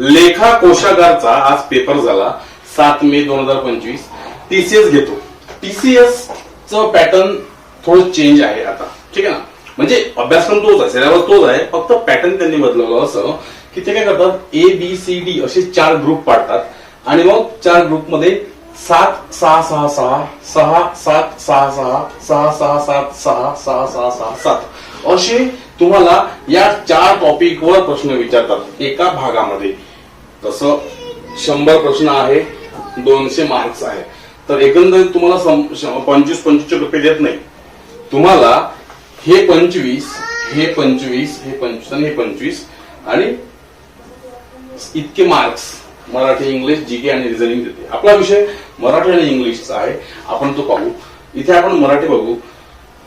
लेखा कोशागारचा आज पेपर झाला सात मे दोन हजार पंचवीस. टीसीएस घेतो. टीसीएस च पॅटर्न थोडं चेंज आहे आता. ठीक आहे ना? म्हणजे अभ्यासक्रम तोच आहे सिलेबस तोच आहे फक्त पॅटर्न त्यांनी बदलवलं असं की ते काय करतात? ए बी सी डी असे चार ग्रुप पाडतात. आणि मग चार ग्रुपमध्ये सात सहा सहा सहा सहा सात सहा सहा सहा सहा सात सहा सहा सहा सहा सात. असे तुम्हाला या चार टॉपिकवर प्रश्न विचारतात एका भागामध्ये. तसं शंभर प्रश्न आहे दोनशे मार्क्स आहे. तर एकंदरीत तुम्हाला पंचवीस पंचवीस पंचवीसचे रुपये देत नाही. तुम्हाला हे पंचवीस हे पंचवीस हे पंचवीस आणि हे पंचवीस आणि इतके marks Marathi English G K आणि रिझनिंग देते. आपला विषय मराठी आणि इंग्लिशचा आहे. आपण तो पाहू. इथे आपण मराठी बघू.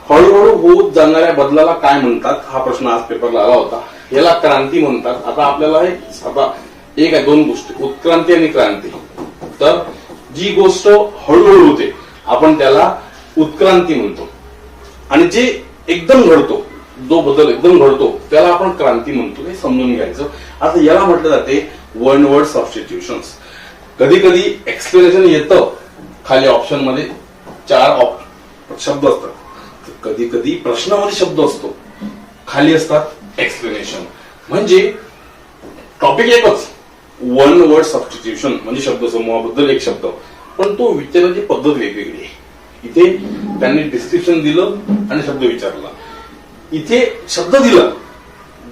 हळूहळू होत जाणाऱ्या बदलाला काय म्हणतात? हा प्रश्न आज पेपरला आला होता. याला क्रांती म्हणतात. आता आपल्याला हे आता एक आहे दोन गोष्टी. उत्क्रांती आणि क्रांती. तर जी गोष्ट हळूहळू होते आपण त्याला उत्क्रांती म्हणतो. आणि जे एकदम घडतो जो बदल एकदम घडतो त्याला आपण क्रांती म्हणतो. हे समजून घ्यायचं. आता याला म्हटलं जाते वन वर्ड सबस्टिट्युशन कधी कधी एक्सप्लेनेशन येतं. खाली ऑप्शनमध्ये चार op- शब्द असतात. कधी कधी प्रश्नामध्ये शब्द असतो. खाली असतात एक्सप्लेनेशन म्हणजे टॉपिक एकच. वन वर्ड सबस्टिट्यूशन म्हणजे शब्द समूहाबद्दल एक शब्द. पण तो विचारायची पद्धत वेगवेगळी आहे. इथे त्यांनी डिस्क्रिप्शन दिलं आणि शब्द विचारला. इथे शब्द दिला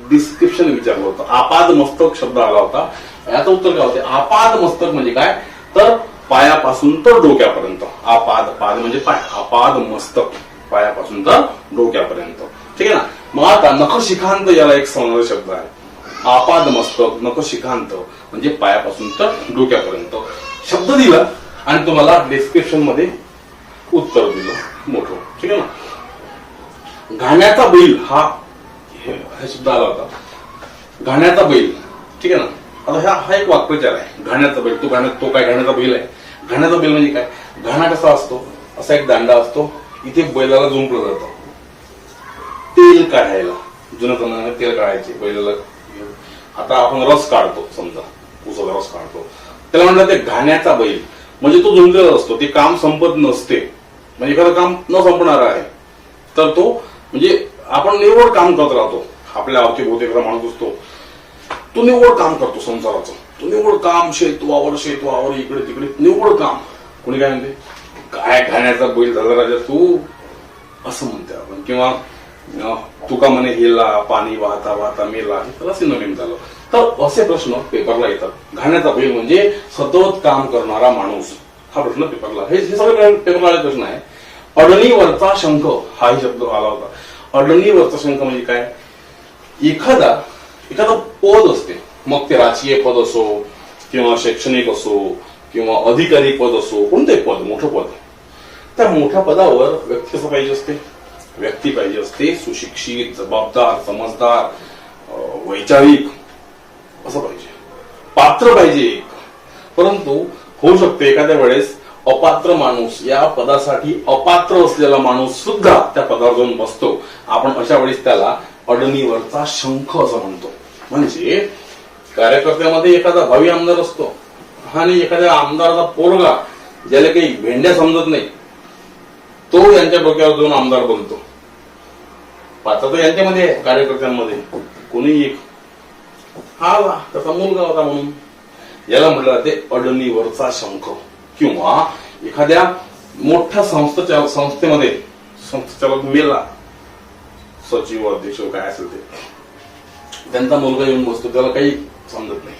डिस्क्रिप्शन विचारलं होतं. आपाद मस्तक शब्द आला होता. याचं उत्तर काय होते? आपाद मस्तक म्हणजे काय? तर पायापासून तर डोक्यापर्यंत. आपाद पाद म्हणजे पाय. आपाद मस्तक पायापासून तर डोक्यापर्यंत. ठीक आहे ना? मग आता नखशिखांत याला एक सौंदर्य शब्द आहे. आपाद मस्तक नखशिखांत. म्हणजे पायापासून तर डोक्यापर्यंत. शब्द दिला आणि तुम्हाला डिस्क्रिप्शनमध्ये उत्तर दिलं. मोठं. ठीक आहे ना? घाण्याचा बैल हा हे हा शब्द आला होता. घाण्याचा बैल. ठीक आहे ना? आता हा हा एक वाक्प्रचार आहे. घाण्याचा बैल. तो घाण्यात तो काय घाण्याचा बैल आहे? घाण्याचा बैल म्हणजे काय? घाणा कसा असतो? असा एक दांडा असतो. इथे बैलाला जुंपलं जातं तेल काढायला. जुन्या जमान्यात तेल काढायचे. बैलाला आता आपण रस काढतो समजा. उसाचा काढतो. त्याला म्हणतात ते घाण्याचा बैल. म्हणजे तो झुंजत असतो. ते काम संपत नसते. म्हणजे एखादं काम न संपणार आहे. तर तो म्हणजे आपण निवड काम करत राहतो. आपल्या अवतीभोवती एखादा माणूस असतो तो निवड काम करतो संसाराचं. तो निवड काम शेतवावर शेतवावर इकडे तिकडे. निवड काम. कोणी काय म्हणते? काय घाण्याचा बैल झाला राजा तू? असं म्हणते आपण. किंवा तुका म्हणे हेला पाणी वाहता वाहता मेला. हे त्याला सिनोनिम झालं. तर असे प्रश्न पेपरला येतात. घाण्याचा बैल म्हणजे सतत काम करणारा माणूस. हा प्रश्न पेपरला हे सगळे पेपरला प्रश्न आहे अडणीवरचा शंख हाही शब्द आला होता. अडणीवरचा शंख म्हणजे काय? एखादा एखादा पद असते. मग ते राजकीय पद असो किंवा शैक्षणिक असो किंवा अधिकारी पद असो कोणते पद? मोठं पद. त्या मोठ्या पदावर व्यक्ती कसं पाहिजे असते. व्यक्ती पाहिजे असते. सुशिक्षित जबाबदार समजदार वैचारिक असं पाहिजे. पात्र पाहिजे एक. परंतु होऊ शकते एखाद्या वेळेस अपात्र माणूस या पदासाठी अपात्र असलेला माणूस सुद्धा त्या पदावर जाऊन बसतो. आपण अशा वेळेस त्याला अडणीवरचा शंख असं म्हणतो. म्हणजे कार्यकर्त्यामध्ये एखादा भावी आमदार असतो. आणि एखाद्या आमदाराचा पोरगा ज्याला काही भेंड्या समजत नाही तो यांच्या डोक्यावर जाऊन आमदार बनतो. पात्र तर यांच्यामध्ये कार्यकर्त्यांमध्ये. कोणी एक हा वा, त्याचा मुलगा होता म्हणून याला म्हटलं जाते अडणीवरचा शंख किंवा एखाद्या मोठ्या संस्थेच्या संस्थेमध्ये संस्थेचालक मेला सचिव अध्यक्ष काय असेल ते त्यांचा मुलगा येऊन बसतो त्याला काही समजत नाही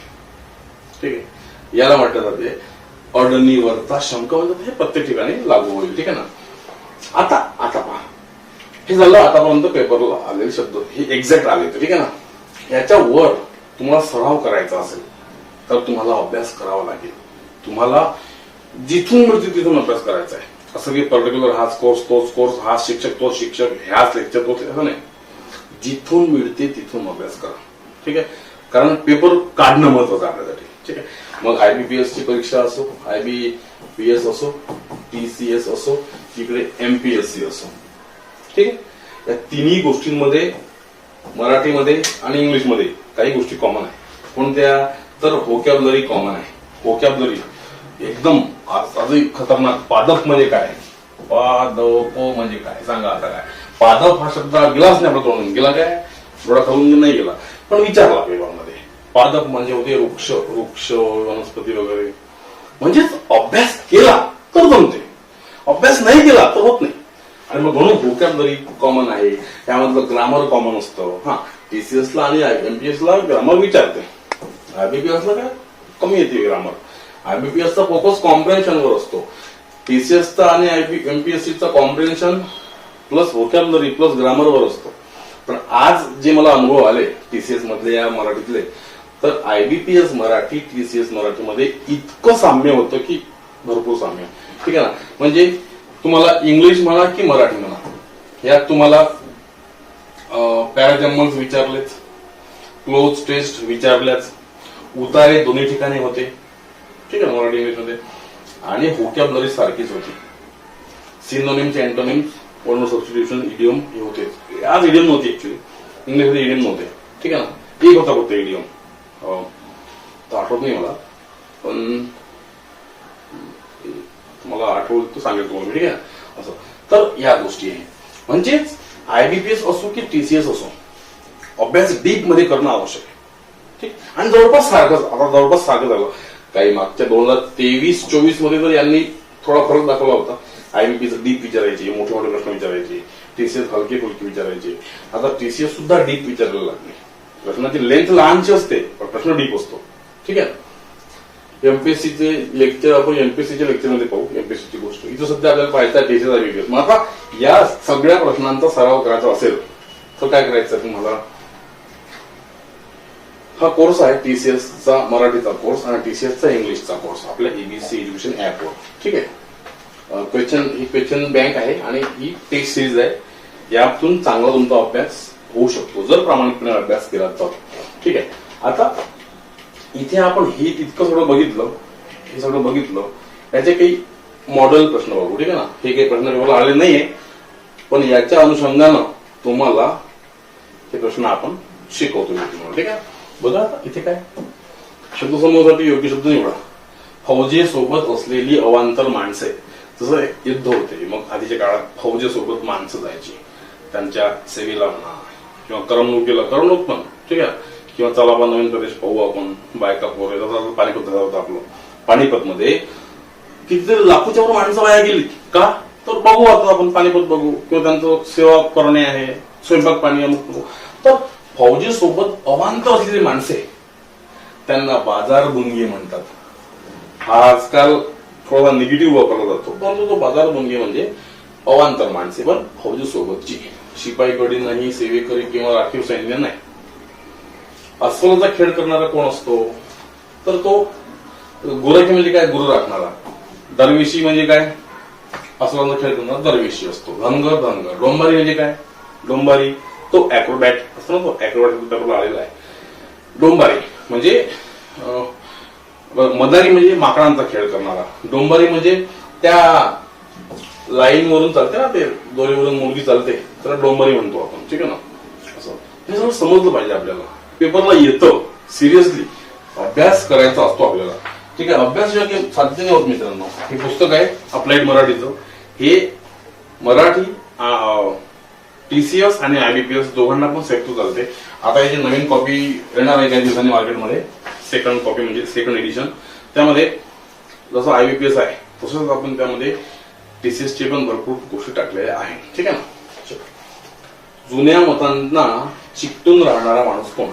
ठीक आहे याला म्हटलं जाते अडणीवरचा शंख म्हणजे हे प्रत्येक ठिकाणी लागू होईल ठीक आहे ना आता आता पहा हे झालं आतापर्यंत पेपरला आलेले शब्द हे एक्झॅक्ट आले ठीक आहे ना याच्या वर तुम्हाला सराव करायचा असेल तर तुम्हाला अभ्यास करावा लागेल. तुम्हाला जिथून मिळते तिथून अभ्यास करायचा आहे. असं की पर्टिक्युलर हाच कोर्स तोच कोर्स हा शिक्षक तोच शिक्षक ह्याच लेक्चर तोच असं नाही. जिथून मिळते तिथून अभ्यास करा. ठीक आहे? कारण पेपर काढणं महत्वाचं आपल्यासाठी. ठीक आहे? मग आय बी पी एस ची परीक्षा असो आय बी पी एस असो टी सी एस असो तिकडे एम पी एस सी असो. ठीक आहे? या तिन्ही गोष्टींमध्ये मराठीमध्ये आणि इंग्लिशमध्ये काही गोष्टी कॉमन आहे. कोणत्या तर होकॅबलरी कॉमन आहे. होकॅबलरी एकदम आजही खतरनाक. पादप म्हणजे काय? पादप म्हणजे काय? सांगा आता काय? पादप हा शब्द गेलाच नाही आपला तोंडून गेला काय? थोडा खाऊन नाही गेला. पण विचारला पेपरमध्ये पादप म्हणजे होते वृक्ष वृक्ष वनस्पती वगैरे. म्हणजेच अभ्यास केला तर जमते. अभ्यास नाही केला तर होत नाही. आणि मग म्हणून व्होकॅबलरी कॉमन आहे. त्यामधलं ग्रामर कॉमन असतं. हा. टीसीएस ला आणि एमपीएसला ग्रामर विचारते आयबीपीएसला काय कमी येते ग्रामर आयबीपीएसचा फोकस कॉम्प्रेन्शन वर असतो. टीसीएस चा आणि एमपीएससी चा comprehension plus vocabulary plus grammar वर असतो. पण आज जे मला अनुभव आले टीसीएस मधले या मराठीतले तर आयबीपीएस मराठी टीसीएस मराठीमध्ये इतकं साम्य होतं की भरपूर साम्य. ठीक आहे ना? म्हणजे तुम्हाला इंग्लिश म्हणा की मराठी म्हणा यात तुम्हाला पॅराजम्बल्स विचारलेच क्लोज टेस्ट विचारल्याच उतारे दोन्ही ठिकाणी होते. ठीक आहे मराठी इंग्लिशमध्ये आणि होकॅबलरी सारखीच होती. Synonyms antonyms word substitution idiom हे होते. आज इडियम नव्हती ऍक्च्युली इंग्लिशमध्ये इडियम नव्हते. ठीक आहे ना? एक होता फक्त इडियम तर आठवत नाही मला. पण मला आठवत सांगेल तुम्हाला ठीक आहे? असं. तर या गोष्टी आहे. म्हणजेच आयबीपीएस असो की टीसीएस असो अभ्यास डीपमध्ये करणं आवश्यक आहे. ठीक? आणि जवळपास सारखं आता जवळपास सारखं झालं. काही मागच्या दोन हजार तेवीस चोवीसमध्ये तर यांनी थोडा फरक दाखवला होता आयबीपीएस डीप विचारायचे मोठे मोठे प्रश्न विचारायचे टीसीएस हलके फुलके विचारायचे. आता टीसीएस सुद्धा डीप विचारायला लागले. प्रश्नाची लेंथ लहानशी असते पण प्रश्न डीप असतो. ठीक आहे? एमपीएससी चे लेक्चर आपण एमपीएससी च्या लेक्चरमध्ये पाहू एमपीएससी ची गोष्ट. इथं सध्या आपल्याला पाहायचा टीसीएस मग आता या सगळ्या प्रश्नांचा सराव करायचा असेल तर काय करायचं तुम्हाला? हा कोर्स आहे टीसीएसचा चा मराठीचा कोर्स आणि टीसीएसचा चा इंग्लिशचा कोर्स आपल्या एबीसी एज्युकेशन ऍपवर ठीक आहे? क्वेश्चन ही क्वेश्चन बँक आहे आणि ही टेस्ट सिरीज आहे. यातून चांगला तुमचा अभ्यास होऊ शकतो जर प्रामाणिकपणे अभ्यास केला तर. ठीक आहे? आता इथे आपण हे तितकं सगळं बघितलं हे सगळं बघितलं याचे काही मॉडेल प्रश्न बघू ठीक आहे ना? हे काही प्रश्न मला आले नाहीये. पण याच्या अनुषंगानं तुम्हाला हे प्रश्न आपण शिकवतो तुम्हाला ठीक आहे? बघा इथे काय? शब्दसमूहासाठी योग्य शब्द निवडा. फौजे सोबत असलेली अवांतर माणसे. जसं युद्ध होते मग आधीच्या काळात फौजे सोबत माणसं जायची. त्यांच्या सेवेला म्हणा किंवा करमणुकीला करमणूक पण ठीक आहे? किंवा चला आपण नवीन प्रदेश पाहू आपण बायका पोरे पानिपत होता होतं आपलं. पानिपत मध्ये कितीतरी लाखोच्या वर माणसं वाया गेली का? तर बघू आता आपण पानिपत बघू. किंवा त्यांचं सेवा करणे आहे स्वयंपाक पाणी अमुक तर फौजी सोबत अवांतर असलेली माणसे त्यांना बाजार गुंगी म्हणतात. हा आजकाल थोडा निगेटिव्ह वापरला जातो. परंतु तो बाजार गुंगी म्हणजे अवांतर माणसे पण फौजी सोबतची शिपाई गडी नाही सेवेकरी किंवा राखीव सैन्य नाही. अस्वलाचा खेळ करणारा कोण असतो? तर तो गुराखी म्हणजे काय? गुरु राखणारा. दरवेशी म्हणजे काय? अस्वलाचा खेळ करणारा दरवेशी असतो. धनगर धनगर. डोंबारी म्हणजे काय? डोंबारी. तो अॅक्रोबॅट असतो ना तो? अॅक्रोबॅट आलेला आहे. डोंबारी म्हणजे मदारी म्हणजे माकडांचा खेळ करणारा. डोंबारी म्हणजे त्या लाईन वरून चालते ना ते दोरीवरून मुलगी चालते. तर डोंबारी म्हणतो आपण. ठीक आहे ना? असं. हे सगळं समजलं पाहिजे आपल्याला. पेपरला येतं. सिरियसली अभ्यास करायचा असतो आपल्याला. ठीक आहे अभ्यास जेव्हा साध्य नाही होत मित्रांनो. हे पुस्तक आहे अप्लाइड मराठीचं. हे मराठी टीसीएस आणि आयबीपीएस दोघांना पण सेफ चालते. आता याची नवीन कॉपी येणार आहे काही दिवसांनी मार्केटमध्ये सेकंड कॉपी म्हणजे सेकंड एडिशन त्यामध्ये जसं आयबीपीएस आहे तसंच आपण त्यामध्ये टीसीएस चे पण भरपूर गोष्टी टाकलेल्या आहेत. ठीक आहे ना? जुन्या मतांना चिकटून राहणारा माणूस कोण?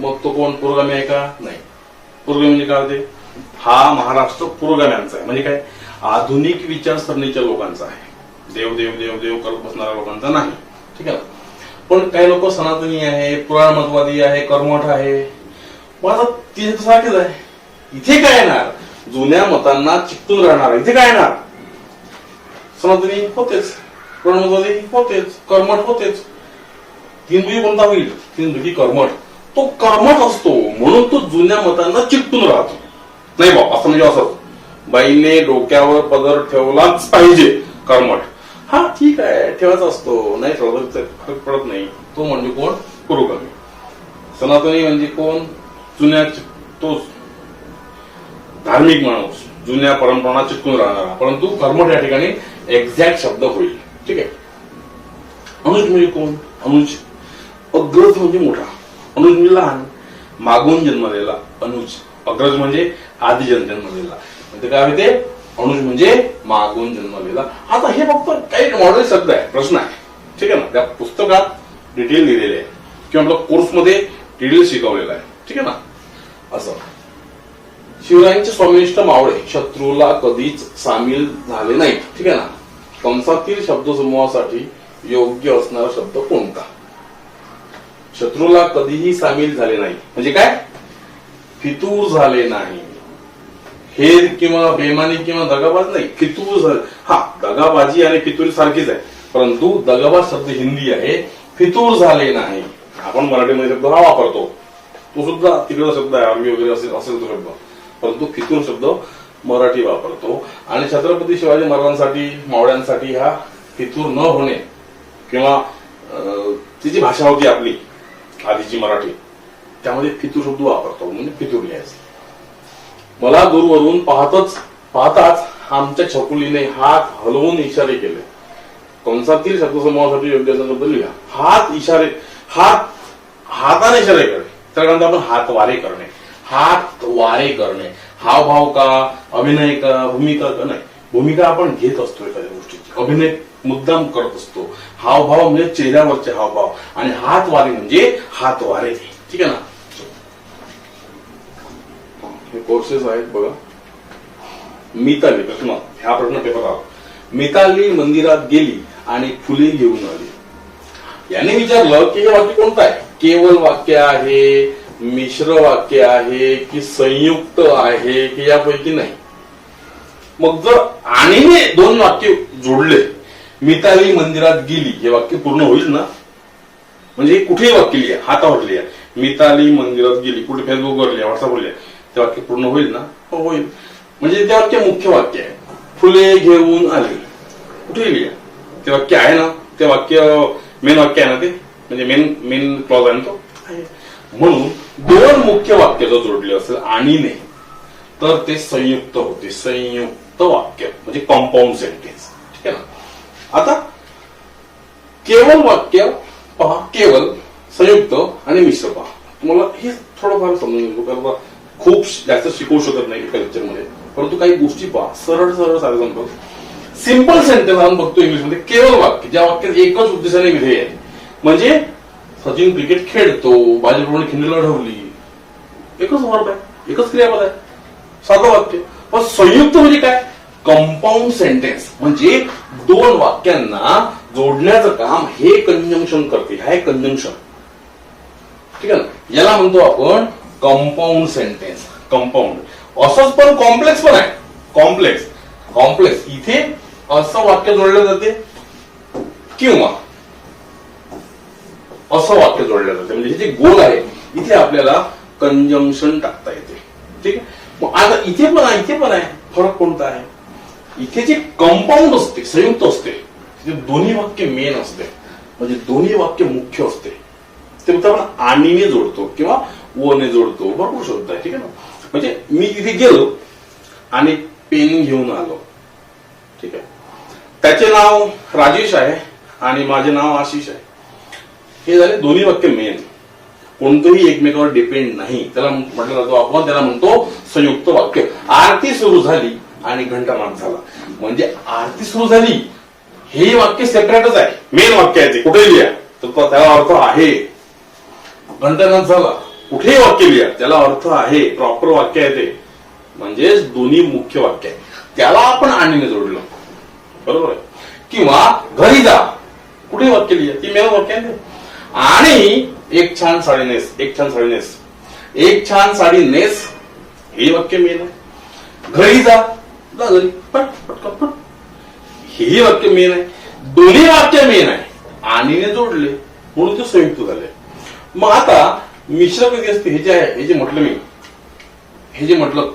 मग तो कोण पुरोगामी आहे का? नाही. पुरोगामी म्हणजे काय होते? हा महाराष्ट्र पुरोगाम्यांचा आहे. म्हणजे काय? आधुनिक विचारसरणीच्या लोकांचा आहे. देव देव देव देव करत बसणाऱ्या लोकांचा नाही. ठीक आहे पण काही लोक सनातनी आहे पुराणमतवादी आहे कर्मठ आहे. माझा तिथे तर सारखेच आहे. इथे काय येणार? जुन्या मतांना चिकटून राहणार. इथे काय येणार? सनातनी होतेच. पुराणमतवादी होतेच. कर्मठ होतेच. हिंदू कोणता होईल? हिंदू कर्मठ. तो कर्मठ असतो. म्हणून तो जुन्या मतांना चिकटून राहतो. नाही बा असं म्हणजे असं. बाईने डोक्यावर पदर ठेवलाच पाहिजे कर्मठ. हा ठीक आहे ठेवायचा असतो. नाही ठेवला फरक पडत नाही. तो म्हणजे कोण? पुरोगामी सनातनी म्हणजे कोण? जुन्या तोच धार्मिक माणूस. जुन्या परंपरांना चिकटून राहणारा. परंतु कर्मठ या ठिकाणी एक्झॅक्ट शब्द होईल. ठीक आहे? अनुज म्हणजे कोण? अनुज. अग्रज म्हणजे मोठा. अनुज म्हणजे लहान मागून जन्मलेला अनुज. अग्रज म्हणजे आधी जन्मलेला. म्हणजे काय होते? अनुज म्हणजे मागून जन्मलेला. आता हे फक्त काही मॉडेल शब्द आहे प्रश्न आहे. ठीक आहे ना? त्या पुस्तकात डिटेल लिहिलेले आहे. किंवा आपल्या कोर्समध्ये डिटेल शिकवलेला आहे. ठीक आहे ना? असं. शिवरायांचे स्वामिनिष्ठ मावळे शत्रूला कधीच सामील झाले नाहीत. ठीक आहे ना? कंसातील शब्दसमूहासाठी योग्य असणारा शब्द कोणता? शत्रूला कधीही सामील झाले नाही. म्हणजे काय? फितूर झाले नाही. हेर किंवा बेमानी किंवा दगाबाज नाही. फितूर झाले हा दगाबाजी आणि फितूर सारखीच आहे. परंतु दगाबाज शब्द हिंदी आहे. फितूर झाले नाही. आपण मराठीमध्ये शब्द हा वापरतो. तो सुद्धा तिकडचा शब्द आहे. आर्मी वगैरे असेल असेल तो शब्द. परंतु फितूर शब्द मराठी वापरतो. आणि छत्रपती शिवाजी महाराजांसाठी मावळ्यांसाठी हा फितूर न होणे किंवा अं, भाषा होती आपली आधीची मराठी. त्यामध्ये फितूर शब्द वापरतो म्हणजे फितूर लिहायचं. मला दूरवरून पाहतच पाहताच आमच्या छकुलीने हात हलवून इशारे केले. कंसातील शब्दसमूहासाठी योग्य असा शब्द लिहा. हात इशारे हात हाताने इशारे करणे. म्हणतो आपण हात वारे करणे. हात वारे करणे. हावभाव का अभिनय का भूमिका का नाही. भूमिका आपण घेत असतो एखाद्या गोष्टीची. अभिनय मुद्दाम करत असतो. हावभाव म्हणजे चेहऱ्यावरचे हावभाव. आणि हात वारे म्हणजे हात वारे ठीक आहे ना? हे कोर्सेस आहेत बघा. मिताली प्रश्न ह्या प्रश्न पेपर आला. मिताली मंदिरात गेली आणि फुले घेऊन आली. याने विचारलं की हे वाक्य कोणतं आहे? केवळ वाक्य आहे मिश्र वाक्य आहे की संयुक्त आहे की यापैकी नाही? मग जर आणीने दोन वाक्य जोडले मिताली मंदिरात गेली हे वाक्य पूर्ण होईल ना? म्हणजे कुठेही वाक्य लिहा हातावर लिहा. मिताली मंदिरात गेली कुठे फेसबुकवर लिहा व्हॉट्सअपवर लिहा ते वाक्य पूर्ण होईल ना? हो होईल. म्हणजे ते वाक्य मुख्य वाक्य आहे. फुले घेऊन आली. कुठे लिहा. ते वाक्य आहे ना? ते वाक्य मेन वाक्य आहे ना ते? म्हणजे मेन मेन क्लॉज आहे ना तो. म्हणून दोन मुख्य वाक्य जर जोडले असेल आणीने तर ते संयुक्त होते. संयुक्त वाक्य म्हणजे कॉम्पाऊंड सेंटेन्स ठीक आहे ना? आता केवळ वाक्य पहा केवळ संयुक्त आणि मिश्र पहा. तुम्हाला हे थोडंफार समजून घेतो कारण खूप जास्त शिकवू शकत नाही एका लेक्चरमध्ये परंतु काही गोष्टी पहा सरळ सरळ साधे सांगतो सिंपल सेंटेन्स आपण बघतो इंग्लिशमध्ये केवळ वाक्य. ज्या वाक्यात एकच उद्देशाने विधेय आहे. म्हणजे सचिन क्रिकेट खेळतो बाजीप्रमाणे खिंडी लढवली. एकच वर्ब आहे एकच क्रियापद आहे. साधं वाक्य. पण संयुक्त म्हणजे काय? कंपाऊंड सेंटेन्स म्हणजे दोन वाक्यांना जोडण्याचं काम हे कंजंक्शन करते. हे कंजंक्शन ठीक आहे ना? याला म्हणतो आपण कंपाऊंड सेंटेन्स कंपाऊंड असंच पण कॉम्प्लेक्स पण आहे. कॉम्प्लेक्स कॉम्प्लेक्स इथे असं वाक्य जोडलं जाते किंवा असं वाक्य जोडलं जाते. म्हणजे हे जे गोल आहे इथे आपल्याला कंजंक्शन टाकता येते. ठीक आहे? मग आता इथे पण आहे इथे पण आहे. फरक कोणता आहे? इथे जे कंपाऊंड असते संयुक्त असते तिथे दोन्ही वाक्य मेन असते म्हणजे दोन्ही वाक्य मुख्य असते ते फक्त आपण आणीने जोडतो किंवा वने जोडतो भरपूर शब्द आहे ठीक आहे ना म्हणजे मी तिथे गेलो आणि पेन घेऊन आलो ठीक आहे त्याचे नाव राजेश आहे आणि माझे नाव आशिष आहे हे झाले दोन्ही वाक्य मेन कोणतंही एकमेकावर डिपेंड नाही त्याला म्हटलं जातो आपण त्याला म्हणतो संयुक्त वाक्य आरती सुरू झाली आणि घंटानाद झाला म्हणजे आरती सुरू झाली. हे वाक्य सेपरेटच आहे. मेन वाक्य आहे ते. कुठेही लिहा? तर त्याला अर्थ आहे. घंटानाद झाला कुठेही वाक्य लिहा. त्याला अर्थ आहे. प्रॉपर वाक्य आहे ते. म्हणजेच दोन्ही मुख्य वाक्य आहे. त्याला आपण आणीने जोडलं. बरोबर आहे? किंवा घरी जा. कुठे वाक्य लिहा? ती मेन वाक्य आहे आणि एक छान साडी नेस. एक छान साडी नेस. एक छान साडी नेस. हे वाक्य मेन आहे. घरी जा. जा घरी पट पटकन पट. हेही वाक्य मेन आहे. दोन्ही वाक्य मेन आहे. आणीने जोडले म्हणून ते संयुक्त झाले. मग आता मिश्र कधी असते? हे जे आहे हे जे म्हटलं मी. हे जे म्हटलं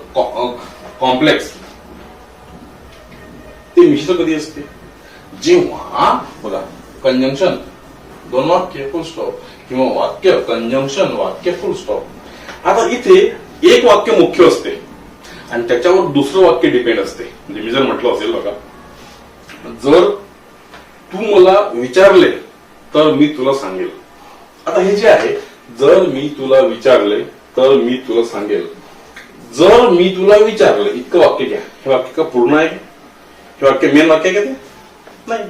कॉम्प्लेक्स ते मिश्र कधी असते? जेव्हा बघा कंजंक्शन दोन वाक्य फुल स्टॉप किंवा वाक्य कंजंक्शन वाक्य फुल स्टॉप आता इथे एक वाक्य मुख्य असते. आणि त्याच्यावर दुसरं वाक्य डिपेंड असते. म्हणजे मी जर म्हटलं असेल बघा जर तू मला विचारले तर मी तुला सांगेल. आता हे जे आहे जर मी तुला विचारले तर मी तुला सांगेल. जर मी तुला विचारलं इतकं वाक्य घ्या. हे वाक्य का पूर्ण आहे? हे वाक्य मेन वाक्य का ते? नाही.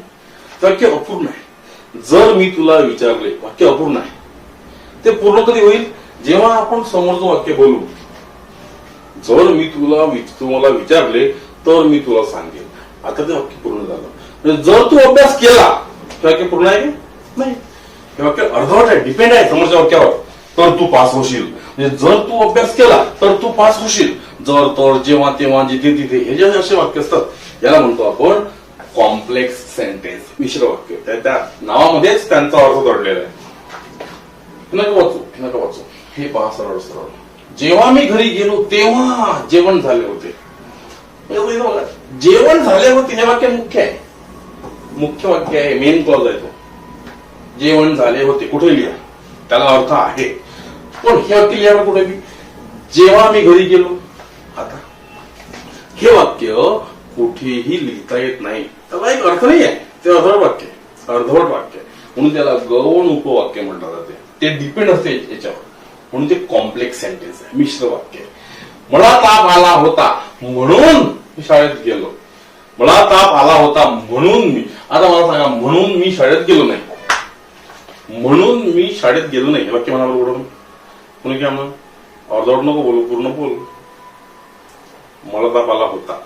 वाक्य अपूर्ण आहे. जर मी तुला विचारले वाक्य अपूर्ण आहे. ते पूर्ण कधी होईल? जेव्हा आपण समोरचं वाक्य बोलू जर मी तुला तुम्हाला विचारले तर मी तुला सांगेन. आता ते वाक्य पूर्ण झालं. म्हणजे जर तू अभ्यास केला हे वाक्य पूर्ण आहे? नाही. हे वाक्य अर्धवट आहे डिपेंड आहे समोरच्या वाक्यावर. तर तू पास होशील. म्हणजे जर तू अभ्यास केला तर तू पास होशील. जर तर जेव्हा तेव्हा जिथे तिथे हे जे असे वाक्य असतात याला म्हणतो आपण कॉम्प्लेक्स सेंटेन्स मिश्र वाक्य. त्या नावामध्येच त्यांचा अर्थ दडलेला आहे. नका वाचू नका वाचू. हे पहा सरळ सरळ. जेव्हा मी घरी गेलो तेव्हा जेवण झाले होते. म्हणजे जेवण झाले होते हे वाक्य मुख्य आहे. मुख्य वाक्य आहे मेन क्लॉज आहे तो. जेवण झाले होते कुठे लिहा? त्याला अर्थ आहे. पण हे वाक्य लिहा कुठे मी जेव्हा मी घरी गेलो आता. हे वाक्य कुठेही लिहिता येत नाही. त्याला एक अर्थ नाही आहे. ते अर्धवट वाक्य आहे. अर्धवट वाक्य आहे. म्हणून त्याला गौण उपवाक्य म्हटलं जाते ते. डिपेंड असते याच्यावर. म्हणून ते कॉम्प्लेक्स सेंटेन्स आहे. मिश्र वाक्य आहे. मला ताप आला होता म्हणून मी शाळेत गेलो. मला ताप आला होता म्हणून मी. आता मला सांगा म्हणून मी शाळेत गेलो नाही? म्हणून मी शाळेत गेलो नाही. वाक्य म्हणा बरोबर कोणी काय म्हणून अर्धवट नको बोलू पूर्ण बोल. मला ताप आला होता.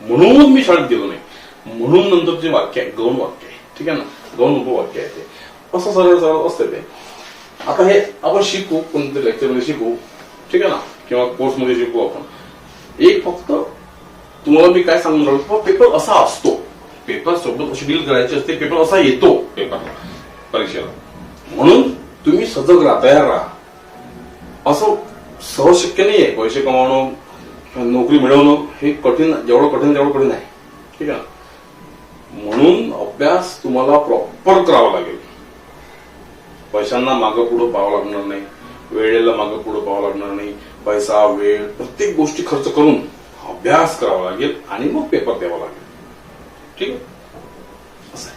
म्हणून मी शाळेत गेलो नाही. म्हणून नंतर जे वाक्य आहे गौण वाक्य आहे. ठीक आहे ना? गौण उपवाक्य आहे ते. असं सरळ सरळ असते ते. आता हे आपण शिकू कोणत्या लेक्चरमध्ये शिकू ठीक आहे ना? किंवा कोर्समध्ये शिकू आपण. एक फक्त तुम्हाला मी काय सांगून राहिलो पेपर असा असतो. पेपर सोबत अशी डील करायची असते पेपर असा येतो पेपरला परीक्षेला. म्हणून तुम्ही सजग राहा तयार राहा. असं सहज शक्य नाही आहे पैसे कमावणं किंवा नोकरी मिळवणं हे कठीण जेवढं कठीण तेवढं कठीण आहे. ठीक आहे ना? म्हणून अभ्यास तुम्हाला प्रॉपर करावा लागेल. पैशांना मागं पुढं पाहावं लागणार नाही. वेळेला मागं पुढं पाहावं लागणार नाही. पैसा वेळ प्रत्येक गोष्टी खर्च करून अभ्यास करावा लागेल आणि मग पेपर द्यावा लागेल. ठीक आहे? असं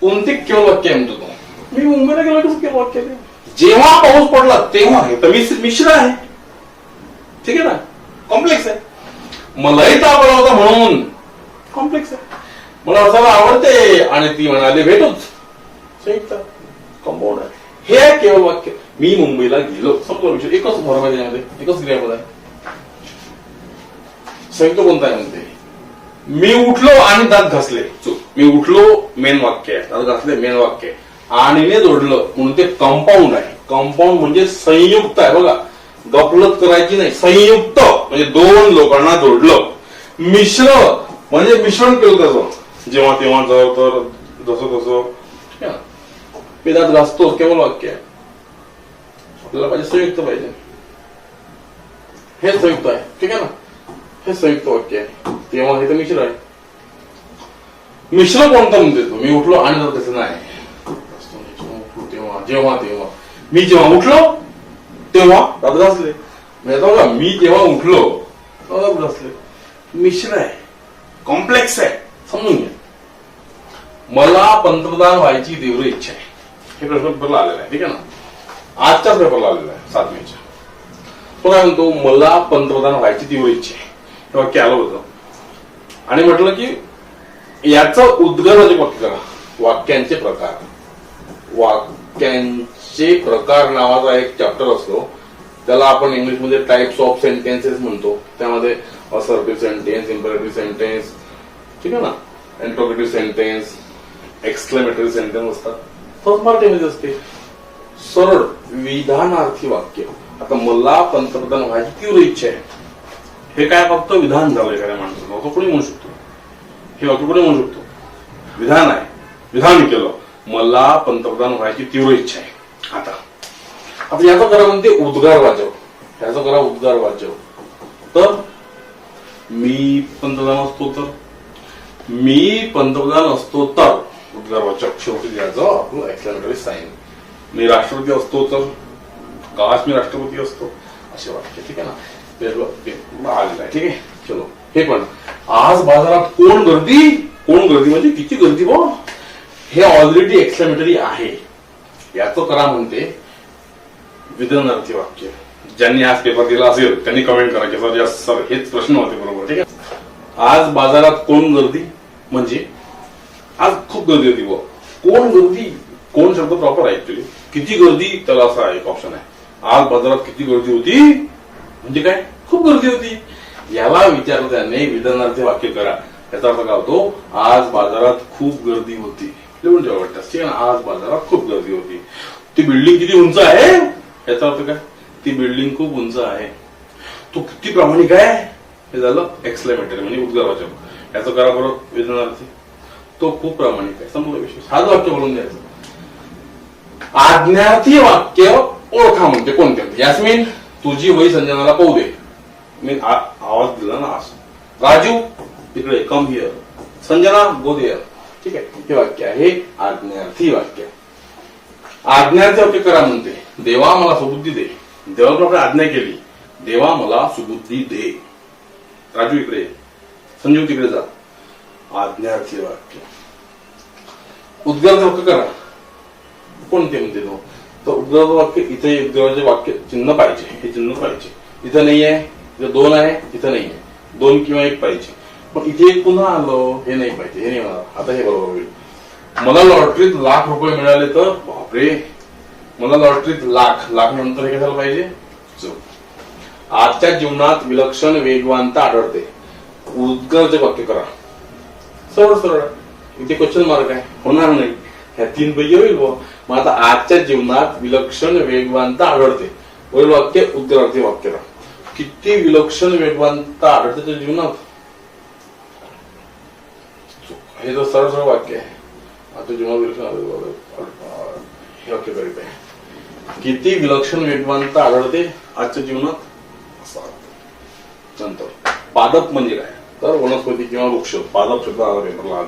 कोणते केवळ वाक्य आहे म्हणतो मी मुंबईला गेलो की केवळ वाक्य जेव्हा पाऊस पडला तेव्हा हे तर मिस- मिश्र आहे. ठीक आहे ना? कॉम्प्लेक्स आहे. मलाही ताप आला होता म्हणून. कॉम्प्लेक्स आहे. मला असायला आवडते. आणि ती म्हणाली भेटूच. संयुक्त कंपाऊंड आहे हे आहे केवळ वाक्य मी मुंबईला गेलो संपला विषय एकच बरोबर आहे एकच क्रियापद आहे संयुक्त कोणता आहे म्हणते मी उठलो आणि दात घासले चूक मी उठलो मेन वाक्य आहे दात घासले मेन वाक्य आहे आणि ने जोडलं म्हणून ते कंपाऊंड आहे कंपाऊंड म्हणजे संयुक्त आहे बघा गफलत करायची नाही संयुक्त म्हणजे दोन लोकांना जोडलं मिश्र म्हणजे मिश्रण केलं त्याचं जेव्हा तेव्हा जर तर जसं तसं मी दात घासतो केवळ वाक्य आहे आपल्याला पाहिजे संयुक्त पाहिजे हे संयुक्त आहे ठीक आहे ना हे संयुक्त वाक्य आहे तेव्हा हे तर मिश्र आहे मिश्र कोणता म्हणते तो मी उठलो आणि जर त्याचं नाही उठलो तेव्हा जेव्हा तेव्हा मी जेव्हा उठलो तेव्हा दात घासले म्हणजे बघा मी जेव्हा उठलो तेव्हा दात घासले मिश्र आहे कॉम्प्लेक्स आहे समजून घ्या मला पंतप्रधान व्हायची तीव्र इच्छा आहे हे प्रश्न पेपरला आलेला आहे ठीक आहे ना? आजच्याच पेपरला आलेला आहे सात मेच्या. तो काय म्हणतो मला पंतप्रधान व्हायची तीव्र इच्छा आहे. हे वाक्य आलं होतं. आणि म्हटलं की याचं उद्गाराचे म्हणजे वाक्य करा. वाक्यांचे प्रकार. वाक्यांचे प्रकार नावाचा एक चॅप्टर असतो. त्याला आपण इंग्लिशमध्ये टाइप्स ऑफ सेंटेन्सेस म्हणतो. त्यामध्ये असर्टिव्ह सेंटेन्स इम्परेटिव्ह सेंटेन्स ठीक आहे ना? इंट्रोगेटिव्ह सेंटेन्स एक्सक्लेमेटरी सेंटेन्स असतात. फर्स्ट म्हणजे असते. सरळ विधानार्थी वाक्य. आता मला पंतप्रधान व्हायची तीव्र इच्छा आहे. हे काय फक्त विधान झालं एखाद्या माणसाचं. असं कोणी म्हणू शकतो? हे वाक्य कोणी म्हणू शकतो? विधान आहे. विधान केलं. मला पंतप्रधान व्हायची तीव्र इच्छा आहे. आता. आता याचा करा म्हणते उद्गार वाजव याचा करा उद्गार वाजव तर मी पंतप्रधान असतो तर? मी पंतप्रधान असतो तर? उद्गार वाचक शेवटी द्यायचं आपलं एक्सप्लेनेटरी साईन मी राष्ट्रपती असतो तर काश मी राष्ट्रपती असतो असे वाक्य ठीक आहे ना पेपर आहे ठीक आहे चलो हे पण आज बाजारात कोण गर्दी कोण गर्दी म्हणजे किती गर्दी बो हे ऑलरेडी एक्सप्लेनेटरी आहे याचं करा म्हणते विधानार्थी वाक्य ज्यांनी आज पेपर दिला असेल त्यांनी कमेंट करा की सर यस सर हेच प्रश्न होते बरोबर ठीक आहे आज बाजारात कोण गर्दी म्हणजे खूप गर्दी होती बुवा. कोण गर्दी कोण शब्द प्रॉपर आहे ऍक्च्युली किती गर्दी त्याला असा एक ऑप्शन आहे. आज बाजारात किती गर्दी होती? म्हणजे काय? खूप गर्दी होती. याला विचार त्याने विधानार्थी वाक्य करा. याचा अर्थ काय होतो? आज बाजारात खूप गर्दी होती. लिहून ठेवा वाटतं. आज बाजारात खूप गर्दी होती. ती बिल्डिंग किती उंच आहे? याचा अर्थ काय? ती बिल्डिंग खूप उंच आहे. तो किती प्रामाणिक आहे? हे झालं एक्सप्लेमेटरी म्हणजे उद्गारवाचक याचं करा बरं विधानार्थी. तो खूप प्रामाणिक आहे. संपला विषय साधं वाक्य बोलून द्यायचं. आज्ञार्थी वाक्य ओळखा म्हणते कोणते? यास्मिन तुझी वही संजनाला पाहू दे. मी आवाज दिला ना असं. राजू तिकडे come here Sanjana go there ठीक आहे? हे वाक्य आहे. आज्ञार्थी वाक्य. आज्ञार्थी वाक्य करा म्हणते. देवा मला सुबुद्धी दे. देवाप्रमाणे आज्ञा केली. देवा मला सुबुद्धी दे. राजू इकडे. संजीव तिकडे जा. आज्ञार्थी वाक्य. उद्गार वाक्य करा. कोणते म्हणते तो? तर उद्गार वाक्य इथे उद्गाराचे वाक्य चिन्ह पाहिजे. हे चिन्ह पाहिजे. इथं नाही आहे इथं दोन आहे इथं नाही आहे. दोन किंवा एक पाहिजे. पण इथे एक पुन्हा आलं हे नाही पाहिजे. हे नाही मला आता हे बरोबर होईल. मला लॉटरीत लाख रुपये मिळाले तर बापरे. मला लॉटरीत लाख लाख नंतर हे झालं पाहिजे? आजच्या जीवनात विलक्षण वेगवानता आढळते. उद्गारचे वाक्य करा. सरळ सरळ. इथे क्वेश्चन मार्क आहे. होणार नाही. ह्या तीन पैकी होईल बुवा. मग आता आजच्या जीवनात विलक्षण वेगवानता आढळते. वरील वाक्य उत्तरार्थी वाक्य. किती विलक्षण वेगवानता आढळते त्या जीवनात? हे तर सरळ सरळ वाक्य आहे. आता जीवनात विलक्षण हे वाक्य करीत आहे. किती विलक्षण वेगवानता आढळते आजच्या जीवनात? नंतर. पादप म्हणजे काय? तर वनस्पती किंवा वृक्ष. पादप शब्द आला पेपरला आज.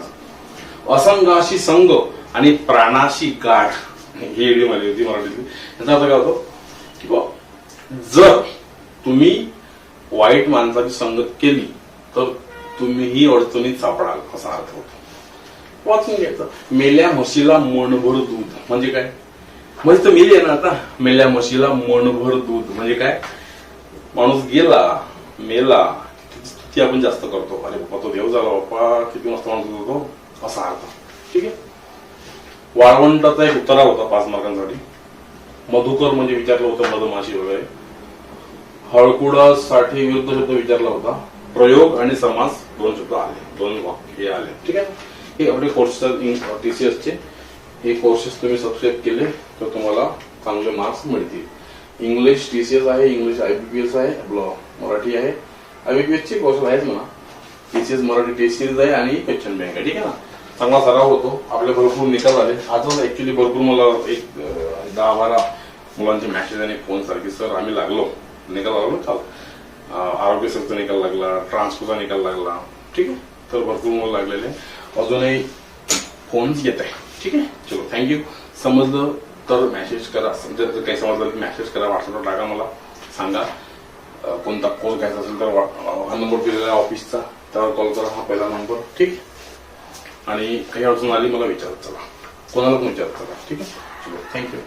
असंगाशी संघ आणि प्राणाशी गाठ ही एवढी माहिती होती मराठीतली. याचा अर्थ काय होतो? की बा जर तुम्ही वाईट माणसाची संगत केली तर तुम्हीही अडचणीत सापडाल असा अर्थ होतो. वाचून घ्यायचं. मेल्या म्हशीला मनभर दूध. म्हणजे काय? म्हणजे तर मेली आहे ना आता. मेल्या म्हशीला मनभर दूध. म्हणजे काय? माणूस गेला मेला ती आपण जास्त करतो. अरे बाप्पा तो देव झाला बाप्पा किती मस्त माणूस होतो असा अर्थ. ठीक आहे? वाळवंटाचा एक उतारा होता पाच मार्कांसाठी मधुकर म्हणजे विचारलं होतं मधमाशी वगैरे. हळकुडासाठी विरुद्ध शब्द विचारला होता. प्रयोग आणि समास दोन शब्द आले. दोन वाक्य हे आले. ठीक आहे? हे आपले कोर्सेस टीसीएस चे. हे कोर्सेस तुम्ही सबस्क्राईब केले तर तुम्हाला चांगले मार्क्स मिळतील. इंग्लिश टीसीएस आहे इंग्लिश आयबीपीएस आहे आपलं मराठी आहे. आयबीपीएसचे कोर्सेस आहेत म्हणा. टीसीएस मराठी टेस्ट सिरीज आहे आणि क्वेश्चन बँक आहे. ठीक आहे ना? चांगला सराव होतो. आपले भरपूर निकाल आले. आजच ऍक्च्युली भरपूर मला एक दहा बारा मुलांचे मॅसेज आणि फोन सारखे. सर आम्ही लागलो. निकाल लागलो काल आरोग्य सेवचा निकाल लागला ट्रान्सपोर्टचा निकाल लागला. ठीक आहे? तर भरपूर मुलं लागलेले. अजूनही फोन्स येत आहे ठीक आहे? चलो थँक्यू समजलं तर मेसेज करा. जर काही समजलं तर मेसेज करा. व्हॉट्सअपवर टाका मला. सांगा. कोणता कॉल घ्यायचा असेल तर वा- हा नंबर दिलेला आहे ऑफिसचा त्यावर कॉल करा. हा पहिला नंबर ठीक आहे? आणि काही अडचण आली मला विचारत चला कोणाला पण विचारत चला ठीक आहे चलो थँक्यू